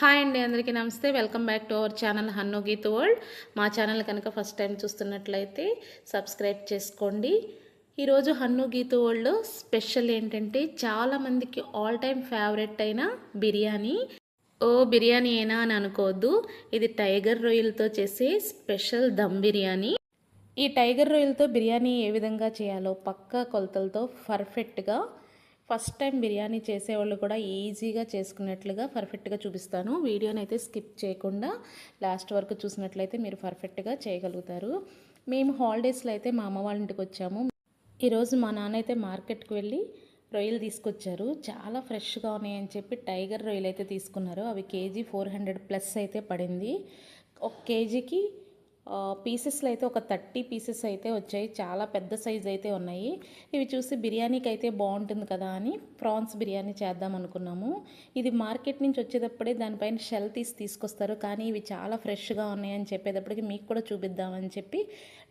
Hi అండి అందరికీ నమస్తే. Welcome back to our channel Hannu Geet world. మా ఛానల్ కనుక ఫస్ట్ టైం చూస్తున్నట్లయితే సబ్స్క్రైబ్ చేసుకోండి. ఈరోజు హన్ను గీత్ వరల్డ్ స్పెషల్ ఏంటంటే చాలామందికి ఆల్ టైమ్ ఫేవరెట్ అయిన బిర్యానీ. ఓ బిర్యానీ ఏనా అని అనుకోవద్దు. ఇది టైగర్ రొయ్యలతో చేసే స్పెషల్ దమ్ బిర్యానీ. ఈ టైగర్ రొయ్యలతో బిర్యానీ ఏ విధంగా చేయాలో పక్కా కొలతలతో పర్ఫెక్ట్గా ఫస్ట్ టైం బిర్యానీ చేసేవాళ్ళు కూడా ఈజీగా చేసుకున్నట్లుగా పర్ఫెక్ట్గా చూపిస్తాను. వీడియోని అయితే స్కిప్ చేయకుండా లాస్ట్ వరకు చూసినట్లయితే మీరు పర్ఫెక్ట్గా చేయగలుగుతారు. మేము హాలిడేస్లో అయితే మా అమ్మ వాళ్ళ ఇంటికి వచ్చాము. ఈరోజు మా నాన్న అయితే మార్కెట్కి వెళ్ళి రొయ్యలు తీసుకొచ్చారు. చాలా ఫ్రెష్గా ఉన్నాయని చెప్పి టైగర్ రొయ్యలు అయితే తీసుకున్నారు. అవి కేజీ ఫోర్ హండ్రెడ్ ప్లస్ అయితే పడింది. ఒక కేజీకి పీసెస్లో అయితే ఒక థర్టీ పీసెస్ అయితే వచ్చాయి. చాలా పెద్ద సైజ్ అయితే ఉన్నాయి. ఇవి చూసి బిర్యానీకి అయితే బాగుంటుంది కదా అని ప్రాన్స్ బిర్యానీ చేద్దాం అనుకున్నాము. ఇది మార్కెట్ నుంచి వచ్చేటప్పుడే దానిపైన షెల్ తీసి తీసుకొస్తారు. కానీ ఇవి చాలా ఫ్రెష్గా ఉన్నాయని చెప్పేటప్పటికి మీకు కూడా చూపిద్దామని చెప్పి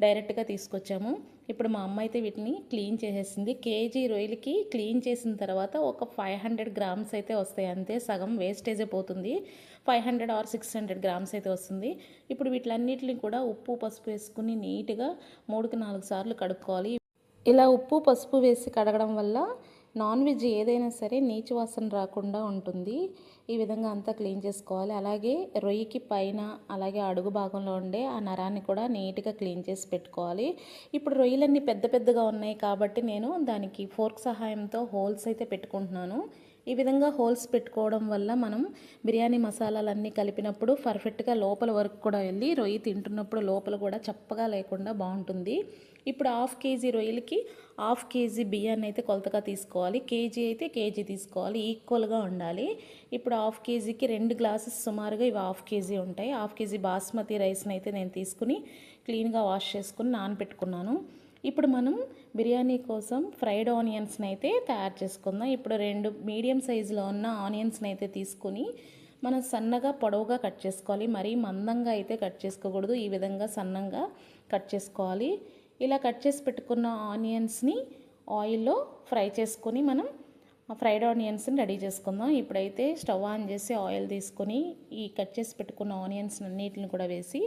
డైరెక్ట్గా తీసుకొచ్చాము. ఇప్పుడు మా అమ్మ అయితే వీటిని క్లీన్ చేసేసింది. కేజీ రొయ్యలకి క్లీన్ చేసిన తర్వాత ఒక ఫైవ్ హండ్రెడ్ గ్రామ్స్ అయితే వస్తాయి. అంతే సగం వేస్టేజే పోతుంది. Five hundred or six hundred grams అయితే వస్తుంది. ఇప్పుడు వీటిలన్నిటిని కూడా ఉప్పు పసుపు వేసుకుని నీట్గా మూడుకి నాలుగు సార్లు కడుక్కోవాలి. ఇలా ఉప్పు పసుపు వేసి కడగడం వల్ల నాన్ వెజ్ ఏదైనా సరే నీచు వాసన రాకుండా ఉంటుంది. ఈ విధంగా అంతా క్లీన్ చేసుకోవాలి. అలాగే రొయ్యకి పైన అలాగే అడుగు భాగంలో ఉండే ఆ నరాన్ని కూడా నీట్గా క్లీన్ చేసి పెట్టుకోవాలి. ఇప్పుడు రొయ్యలన్నీ పెద్ద పెద్దగా ఉన్నాయి కాబట్టి నేను దానికి ఫోర్క్ సహాయంతో హోల్స్ అయితే పెట్టుకుంటున్నాను. ఈ విధంగా హోల్స్ పెట్టుకోవడం వల్ల మనం బిర్యానీ మసాలాలన్నీ కలిపినప్పుడు పర్ఫెక్ట్గా లోపల వరకు కూడా వెళ్ళి రొయ్యి తింటున్నప్పుడు లోపల కూడా చప్పగా లేకుండా బాగుంటుంది. ఇప్పుడు హాఫ్ కేజీ రొయ్యలకి హాఫ్ కేజీ బియ్యాన్ని అయితే కొలతగా తీసుకోవాలి. కేజీ అయితే కేజీ తీసుకోవాలి. ఈక్వల్గా ఉండాలి. ఇప్పుడు హాఫ్ కేజీకి రెండు గ్లాసెస్ సుమారుగా ఇవి హాఫ్ కేజీ ఉంటాయి. హాఫ్ కేజీ బాస్మతి రైస్ని అయితే నేను తీసుకుని క్లీన్గా వాష్ చేసుకుని నానబెట్టుకున్నాను ఇప్పుడు మనం బిర్యానీ కోసం ఫ్రైడ్ ఆనియన్స్ని అయితే తయారు చేసుకుందాం. ఇప్పుడు రెండు మీడియం సైజులో ఉన్న ఆనియన్స్ని అయితే తీసుకుని మనం సన్నగా పొడవుగా కట్ చేసుకోవాలి. మరీ మందంగా అయితే కట్ చేసుకోకూడదు. ఈ విధంగా సన్నంగా కట్ చేసుకోవాలి. ఇలా కట్ చేసి పెట్టుకున్న ఆనియన్స్ని ఆయిల్లో ఫ్రై చేసుకొని మనం ఫ్రైడ్ ఆనియన్స్ని రెడీ చేసుకుందాం. ఇప్పుడైతే స్టవ్ ఆన్ చేసి ఆయిల్ తీసుకొని ఈ కట్ చేసి పెట్టుకున్న ఆనియన్స్ అన్నిటిని కూడా వేసి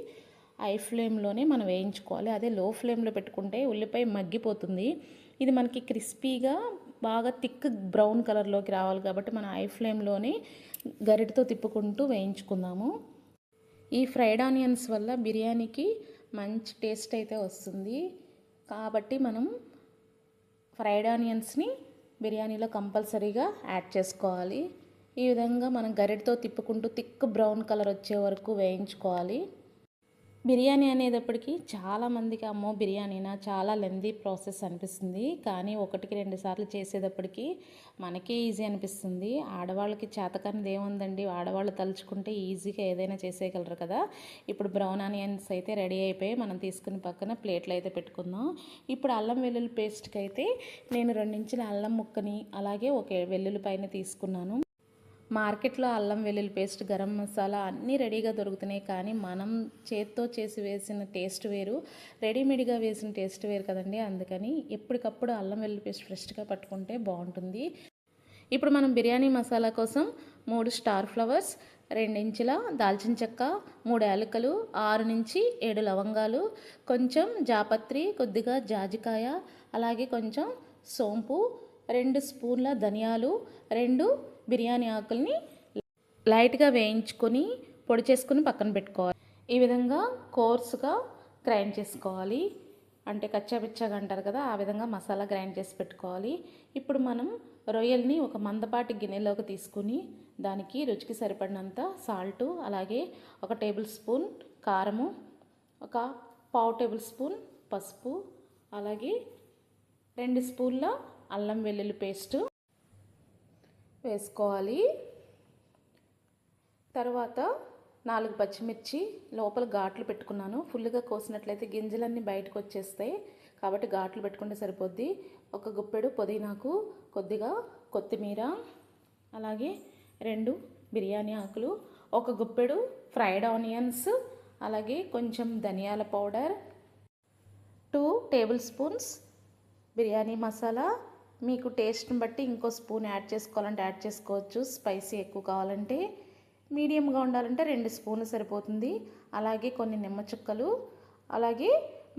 హై ఫ్లేమ్లోనే మనం వేయించుకోవాలి. అదే లో ఫ్లేమ్లో పెట్టుకుంటే ఉల్లిపాయ మగ్గిపోతుంది. ఇది మనకి క్రిస్పీగా బాగా థిక్ బ్రౌన్ కలర్లోకి రావాలి కాబట్టి మనం హై ఫ్లేమ్లోనే గరిటతో తిప్పుకుంటూ వేయించుకుందాము. ఈ ఫ్రైడ్ ఆనియన్స్ వల్ల బిర్యానీకి మంచి టేస్ట్ అయితే వస్తుంది. కాబట్టి మనం ఫ్రైడ్ ఆనియన్స్ని బిర్యానీలో కంపల్సరీగా యాడ్ చేసుకోవాలి. ఈ విధంగా మనం గరిటతో తిప్పుకుంటూ థిక్ బ్రౌన్ కలర్ వచ్చే వరకు వేయించుకోవాలి. బిర్యానీ అనేటప్పటికీ చాలామందికి అమ్మో బిర్యానీనా? చాలా లెందీ ప్రాసెస్ అనిపిస్తుంది. కానీ ఒకటికి రెండు సార్లు చేసేటప్పటికి మనకే ఈజీ అనిపిస్తుంది. ఆడవాళ్ళకి చేతకానిది ఏముందండి? ఆడవాళ్ళు తలుచుకుంటే ఈజీగా ఏదైనా చేసేయగలరు కదా. ఇప్పుడు బ్రౌన్ ఆనియన్స్ అయితే రెడీ అయిపోయి మనం తీసుకుని పక్కన ప్లేట్లు అయితే పెట్టుకుందాం. ఇప్పుడు అల్లం వెల్లుల్లి పేస్ట్కి అయితే నేను రెండించిన అల్లం ముక్కని అలాగే ఒక వెల్లుల్లిపైన తీసుకున్నాను. మార్కెట్లో అల్లం వెల్లుల్లి పేస్ట్ గరం మసాలా అన్నీ రెడీగా దొరుకుతున్నాయి. కానీ మనం చేత్తో చేసి వేసిన టేస్ట్ వేరు. రెడీమేడ్గా వేసిన టేస్ట్ వేరు కదండి. అందుకని ఎప్పటికప్పుడు అల్లం వెల్లుల్లి పేస్ట్ ఫ్రెష్గా పట్టుకుంటే బాగుంటుంది. ఇప్పుడు మనం బిర్యానీ మసాలా కోసం మూడు స్టార్ ఫ్లవర్స్ రెండించుల దాల్చిన చెక్క మూడు యాలకులు ఆరు నుంచి ఏడు లవంగాలు కొంచెం జాపత్రి కొద్దిగా జాజికాయ అలాగే కొంచెం సోంపు రెండు స్పూన్ల ధనియాలు రెండు బిర్యానీ ఆకుల్ని లైట్గా వేయించుకొని పొడి చేసుకుని పక్కన పెట్టుకోవాలి. ఈ విధంగా కోర్సుగా గ్రైండ్ చేసుకోవాలి. అంటే కచ్చాపిచ్చాగా అంటారు కదా ఆ విధంగా మసాలా గ్రైండ్ చేసి పెట్టుకోవాలి. ఇప్పుడు మనం రొయ్యల్ని ఒక మందపాటి గిన్నెలోకి తీసుకుని దానికి రుచికి సరిపడినంత సాల్టు అలాగే ఒక టేబుల్ స్పూన్ కారము ఒక పావు టేబుల్ స్పూన్ పసుపు అలాగే రెండు స్పూన్ల అల్లం వెల్లుల్లి పేస్టు. వేసుకోవాలి. తర్వాత నాలుగు పచ్చిమిర్చి లోపల ఘాట్లు పెట్టుకున్నాను. ఫుల్గా కోసినట్లయితే గింజలన్నీ బయటకు వచ్చేస్తాయి. కాబట్టి ఘాట్లు పెట్టుకుంటే సరిపోద్ది. ఒక గుప్పెడు పుదీనాకు కొద్దిగా కొత్తిమీర అలాగే రెండు బిర్యానీ ఆకులు ఒక గుప్పెడు ఫ్రైడ్ ఆనియన్స్ అలాగే కొంచెం ధనియాల powder two tablespoons biryani masala మీకు టేస్ట్ని బట్టి ఇంకో స్పూన్ యాడ్ చేసుకోవాలంటే యాడ్ చేసుకోవచ్చు. స్పైసీ ఎక్కువ కావాలంటే మీడియంగా ఉండాలంటే రెండు స్పూన్లు సరిపోతుంది. అలాగే కొన్ని నిమ్మ చుక్కలు. అలాగే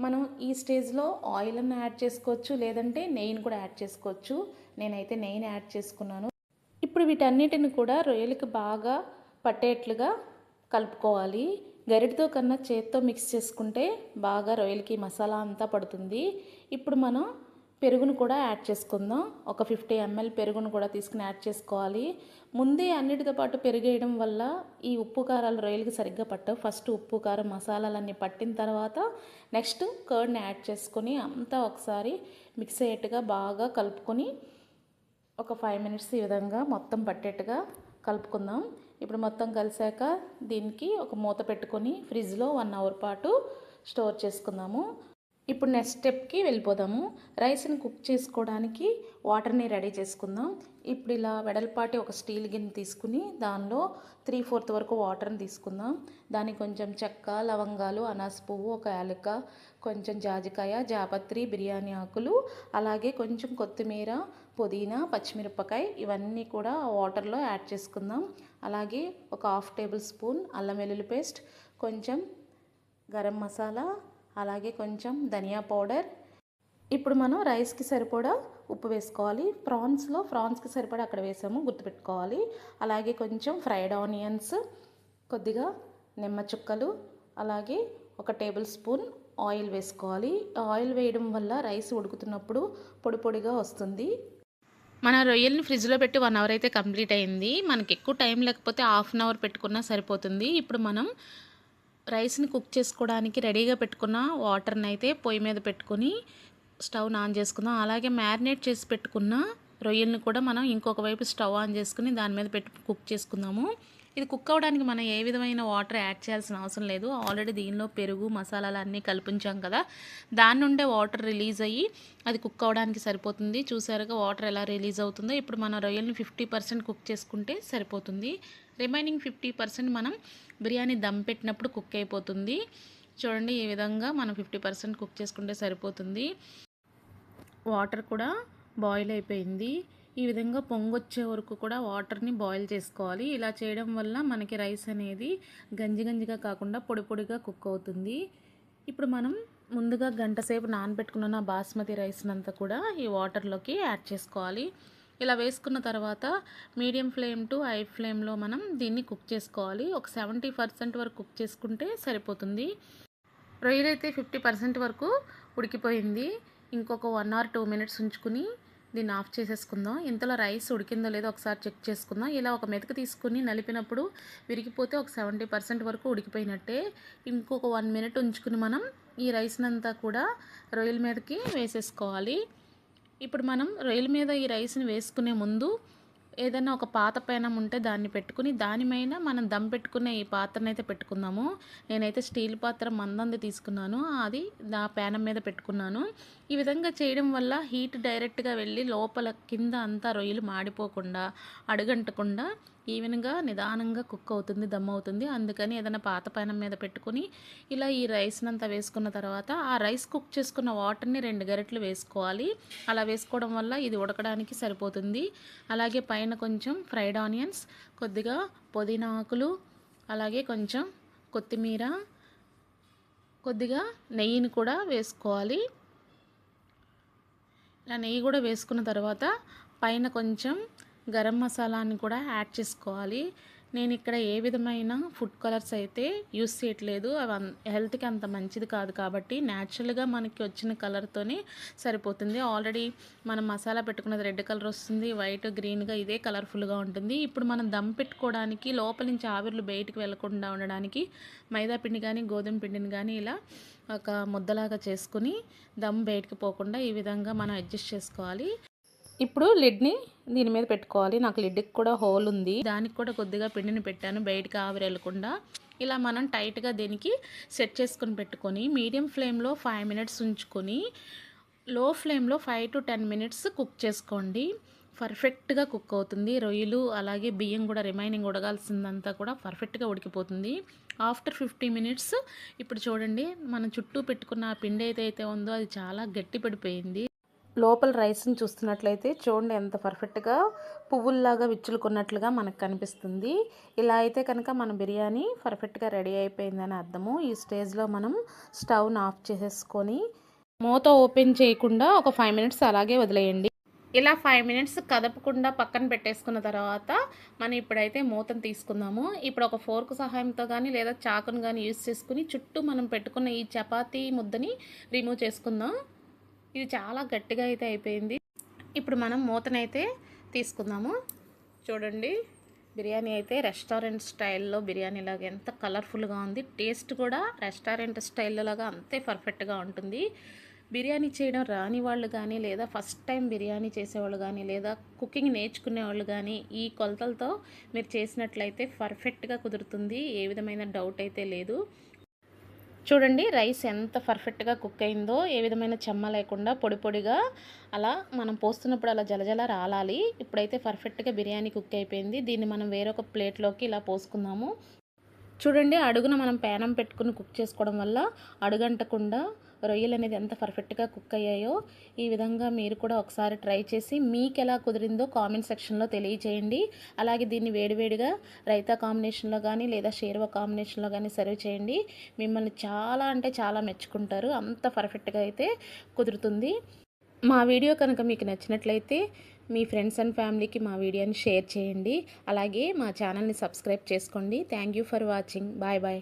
మనం ఈ స్టేజ్లో ఆయిల్ని యాడ్ చేసుకోవచ్చు. లేదంటే నెయ్యిని కూడా యాడ్ చేసుకోవచ్చు. నేనైతే నెయ్యిని యాడ్ చేసుకున్నాను. ఇప్పుడు వీటన్నిటిని కూడా రొయ్యలకి బాగా పట్టేట్లుగా కలుపుకోవాలి. గరిటతో కన్నా చేత్తో మిక్స్ చేసుకుంటే బాగా రొయ్యలకి మసాలా అంతా పడుతుంది. ఇప్పుడు మనం పెరుగును కూడా యాడ్ చేసుకుందాం. ఒక ఫిఫ్టీ ఎంఎల్ పెరుగును కూడా తీసుకుని యాడ్ చేసుకోవాలి. ముందే అన్నిటితో పాటు పెరిగేయడం వల్ల ఈ ఉప్పు కారాలు రొయ్యలకి సరిగ్గా పట్టవు. ఫస్ట్ ఉప్పు కారం మసాలాలన్నీ పట్టిన తర్వాత నెక్స్ట్ కర్డ్ని యాడ్ చేసుకొని అంతా ఒకసారి మిక్స్ అయ్యేట్టుగా బాగా కలుపుకొని ఒక ఫైవ్ మినిట్స్ ఈ విధంగా మొత్తం పట్టేట్టుగా కలుపుకుందాం. ఇప్పుడు మొత్తం కలిసాక దీనికి ఒక మూత పెట్టుకొని ఫ్రిడ్జ్లో వన్ అవర్ పాటు స్టోర్ చేసుకుందాము. ఇప్పుడు నెక్స్ట్ స్టెప్కి వెళ్ళిపోదాము. రైస్ని కుక్ చేసుకోవడానికి వాటర్ని రెడీ చేసుకుందాం. ఇప్పుడు ఇలా వెడల్పాటి ఒక స్టీల్ గిన్నె తీసుకుని దానిలో త్రీ ఫోర్త్ వరకు వాటర్ని తీసుకుందాం. దానికి కొంచెం చెక్క లవంగాలు అనాస పువ్వు ఒక యాలక కొంచెం జాజికాయ జాపత్రి బిర్యానీ ఆకులు అలాగే కొంచెం కొత్తిమీర పుదీనా పచ్చిమిరపకాయ ఇవన్నీ కూడా వాటర్లో యాడ్ చేసుకుందాం. అలాగే ఒక హాఫ్ టేబుల్ స్పూన్ అల్లం వెల్లుల్లి పేస్ట్ కొంచెం గరం మసాలా అలాగే కొంచెం ధనియా పౌడర్. ఇప్పుడు మనం రైస్కి సరిపడా ఉప్పు వేసుకోవాలి. ప్రాన్స్లో ప్రాన్స్కి సరిపడా అక్కడ వేసాము గుర్తుపెట్టుకోవాలి. అలాగే కొంచెం ఫ్రైడ్ ఆనియన్స్ కొద్దిగా నిమ్మ చుక్కలు అలాగే ఒక టేబుల్ స్పూన్ ఆయిల్ వేసుకోవాలి. ఆయిల్ వేయడం వల్ల రైస్ ఉడుకుతున్నప్పుడు పొడి పొడిగా వస్తుంది. మన రొయ్యల్ని ఫ్రిడ్జ్లో పెట్టి వన్ అవర్ అయితే కంప్లీట్ అయింది. మనకి ఎక్కువ టైం లేకపోతే హాఫ్ అన్ అవర్ పెట్టుకున్నా సరిపోతుంది. ఇప్పుడు మనం రైస్ని కుక్ చేసుకోవడానికి రెడీగా పెట్టుకున్న వాటర్ని అయితే పొయ్యి మీద పెట్టుకొని స్టవ్ ఆన్ చేసుకుందాం. అలాగే మ్యారినేట్ చేసి పెట్టుకున్న రొయ్యల్ని కూడా మనం ఇంకొక వైపు స్టవ్ ఆన్ చేసుకుని దాని మీద పెట్టి కుక్ చేసుకుందాము. ఇది కుక్ అవ్వడానికి మనం ఏ విధమైన వాటర్ యాడ్ చేయాల్సిన అవసరం లేదు. ఆల్రెడీ దీనిలో పెరుగు మసాలాలు అన్నీ కల్పించాం కదా. దాని నుండే వాటర్ రిలీజ్ అయ్యి అది కుక్ అవ్వడానికి సరిపోతుంది. చూసారుగా వాటర్ ఎలా రిలీజ్ అవుతుందో. ఇప్పుడు మన రొయ్యల్ని ఫిఫ్టీ పర్సెంట్ కుక్ చేసుకుంటే సరిపోతుంది. రిమైనింగ్ ఫిఫ్టీ పర్సెంట్ మనం బిర్యానీ దమ్ పెట్టినప్పుడు కుక్ అయిపోతుంది. చూడండి ఈ విధంగా మనం ఫిఫ్టీ పర్సెంట్ కుక్ చేసుకుంటే సరిపోతుంది. వాటర్ కూడా బాయిల్ అయిపోయింది. ఈ విధంగా పొంగొచ్చే వరకు కూడా వాటర్ని బాయిల్ చేసుకోవాలి. ఇలా చేయడం వల్ల మనకి రైస్ అనేది గంజి గంజిగా కాకుండా పొడి పొడిగా కుక్ అవుతుంది. ఇప్పుడు మనం ముందుగా గంట సేపు నానబెట్టుకున్న బాస్మతి రైస్నంతా కూడా ఈ వాటర్లోకి యాడ్ చేసుకోవాలి. ఇలా వేసుకున్న తర్వాత మీడియం ఫ్లేమ్ టు హై ఫ్లేమ్లో మనం దీన్ని కుక్ చేసుకోవాలి. ఒక సెవెంటీ పర్సెంట్ వరకు కుక్ చేసుకుంటే సరిపోతుంది. రొయ్యలైతే అయితే ఫిఫ్టీ పర్సెంట్ వరకు ఉడికిపోయింది. ఇంకొక వన్ ఆర్ టూ మినిట్స్ ఉంచుకుని దీన్ని ఆఫ్ చేసేసుకుందాం. ఇంతలో రైస్ ఉడికిందో లేదో ఒకసారి చెక్ చేసుకుందాం. ఇలా ఒక మెతుకు తీసుకుని నలిపినప్పుడు విరిగిపోతే ఒక సెవెంటీ పర్సెంట్ వరకు ఉడికిపోయినట్టే. ఇంకొక వన్ మినిట్ ఉంచుకుని మనం ఈ రైస్నంతా కూడా రొయ్యల మీదకి వేసేసుకోవాలి. ఇప్పుడు మనం రొయ్యల మీద ఈ రైస్ని వేసుకునే ముందు ఏదైనా ఒక పాత పేనం ఉంటే దాన్ని పెట్టుకుని దానిపైన మనం దమ్ పెట్టుకునే ఈ పాత్రను అయితే పెట్టుకుందాము. నేనైతే స్టీల్ పాత్ర మందంది తీసుకున్నాను. అది నా పేనం మీద పెట్టుకున్నాను. ఈ విధంగా చేయడం వల్ల హీట్ డైరెక్ట్గా వెళ్ళి లోపల కింద అంతా రొయ్యలు మాడిపోకుండా అడుగంటకుండా ఈవెన్గా నిదానంగా కుక్ అవుతుంది దమ్ అవుతుంది. అందుకని ఏదైనా పాత పైన మీద పెట్టుకొని ఇలా ఈ రైస్ని అంతా వేసుకున్న తర్వాత ఆ రైస్ కుక్ చేసుకున్న వాటర్ని రెండు గరిటెలు వేసుకోవాలి. అలా వేసుకోవడం వల్ల ఇది ఉడకడానికి సరిపోతుంది. అలాగే పైన కొంచెం ఫ్రైడ్ ఆనియన్స్ కొద్దిగా పుదీనా ఆకులు అలాగే కొంచెం కొత్తిమీర కొద్దిగా నెయ్యిని కూడా వేసుకోవాలి. ఇలా నెయ్యి కూడా వేసుకున్న తర్వాత పైన కొంచెం గరం మసాలాని కూడా యాడ్ చేసుకోవాలి. నేను ఇక్కడ ఏ విధమైన ఫుడ్ కలర్స్ అయితే యూస్ చేయట్లేదు అవి హెల్త్కి అంత మంచిది కాదు కాబట్టి న్యాచురల్గా మనకి వచ్చిన కలర్తోనే సరిపోతుంది. ఆల్రెడీ మనం మసాలా పెట్టుకున్నది రెడ్ కలర్ వస్తుంది వైట్ గ్రీన్గా ఇదే కలర్ఫుల్గా ఉంటుంది. ఇప్పుడు మనం దమ్ పెట్టుకోవడానికి లోపల నుంచి ఆవిర్లు బయటికి వెళ్ళకుండా ఉండడానికి మైదా పిండి కానీ గోధుమ పిండిని కానీ ఇలా ఒక ముద్దలాగా చేసుకుని దమ్ బయటికి పోకుండా ఈ విధంగా మనం అడ్జస్ట్ చేసుకోవాలి. ఇప్పుడు లిడ్ని దీని మీద పెట్టుకోవాలి. నాకు లిడ్కి కూడా హోల్ ఉంది. దానికి కూడా కొద్దిగా పిండిని పెట్టాను. బయటకు ఆవిరి వెళ్ళకుండా ఇలా మనం టైట్గా దీనికి సెట్ చేసుకొని పెట్టుకొని మీడియం ఫ్లేమ్లో ఫైవ్ మినిట్స్ ఉంచుకొని లో ఫ్లేమ్లో five to ten minutes cook చేసుకోండి. పర్ఫెక్ట్గా కుక్ అవుతుంది. రొయ్యలు అలాగే బియ్యం కూడా రిమైనింగ్ ఉడగాల్సిందంతా కూడా పర్ఫెక్ట్గా ఉడికిపోతుంది. ఆఫ్టర్ ఫిఫ్టీ మినిట్స్ ఇప్పుడు చూడండి మనం చుట్టూ పెట్టుకున్న పిండి ఏదైతే ఉందో అది చాలా గట్టి పడిపోయింది లోపల రైస్ని చూస్తున్నట్లయితే చూడండి ఎంత పర్ఫెక్ట్గా పువ్వుల్లాగా విచ్చులుకున్నట్లుగా మనకు కనిపిస్తుంది. ఇలా అయితే కనుక మన బిర్యానీ పర్ఫెక్ట్గా రెడీ అయిపోయిందని అర్థము. ఈ స్టేజ్లో మనం స్టవ్ను ఆఫ్ చేసేసుకొని మూత ఓపెన్ చేయకుండా ఒక ఫైవ్ మినిట్స్ అలాగే వదిలేయండి. ఇలా ఫైవ్ మినిట్స్ కదపకుండా పక్కన పెట్టేసుకున్న తర్వాత మనం ఇప్పుడైతే మూతను తీసుకుందాము. ఇప్పుడు ఒక ఫోర్క్ సహాయంతో కానీ లేదా చాకును కానీ యూస్ చేసుకుని చుట్టూ మనం పెట్టుకున్న ఈ చపాతీ ముద్దని రిమూవ్ చేసుకుందాం. ఇది చాలా గట్టిగా అయితే అయిపోయింది. ఇప్పుడు మనం మూతనైతే తీసుకుందాము. చూడండి బిర్యానీ అయితే రెస్టారెంట్ స్టైల్లో బిర్యానీ లాగా ఎంత కలర్ఫుల్గా ఉంది. టేస్ట్ కూడా రెస్టారెంట్ స్టైల్లో లాగా అంతే పర్ఫెక్ట్గా ఉంటుంది. బిర్యానీ చేయడం రాని వాళ్ళు కానీ లేదా ఫస్ట్ టైం బిర్యానీ చేసేవాళ్ళు కానీ లేదా కుకింగ్ నేర్చుకునే వాళ్ళు కానీ ఈ కొలతలతో మీరు చేసినట్లయితే పర్ఫెక్ట్గా కుదురుతుంది. ఏ విధమైన డౌట్ అయితే లేదు. చూడండి రైస్ ఎంత పర్ఫెక్ట్గా కుక్ అయిందో ఏ విధమైన చెమ్మ లేకుండా పొడి పొడిగా అలా మనం పోస్తున్నప్పుడు అలా జలజల రాలాలి. ఇప్పుడైతే పర్ఫెక్ట్గా బిర్యానీ కుక్ అయిపోయింది. దీన్ని మనం వేరొక ప్లేట్లోకి ఇలా పోసుకుందాము. చూడండి అడుగున మనం పేనం పెట్టుకుని కుక్ చేసుకోవడం వల్ల అడుగంటకుండా రొయ్యలు అనేది ఎంత పర్ఫెక్ట్గా కుక్ అయ్యాయో ఈ విధంగా మీరు కూడా ఒకసారి ట్రై చేసి మీకు ఎలా కుదిరిందో కామెంట్ సెక్షన్లో తెలియచేయండి. అలాగే దీన్ని వేడివేడిగా రైతా కాంబినేషన్లో కానీ లేదా షేర్వా కాంబినేషన్లో కానీ సర్వ్ చేయండి. మిమ్మల్ని చాలా అంటే చాలా మెచ్చుకుంటారు. అంత పర్ఫెక్ట్గా అయితే కుదురుతుంది. మా వీడియో కనుక మీకు నచ్చినట్లయితే మీ ఫ్రెండ్స్ అండ్ ఫ్యామిలీకి మా వీడియోని షేర్ చేయండి. అలాగే మా ఛానల్ని సబ్స్క్రైబ్ చేసుకోండి. Thank you for watching. Bye bye.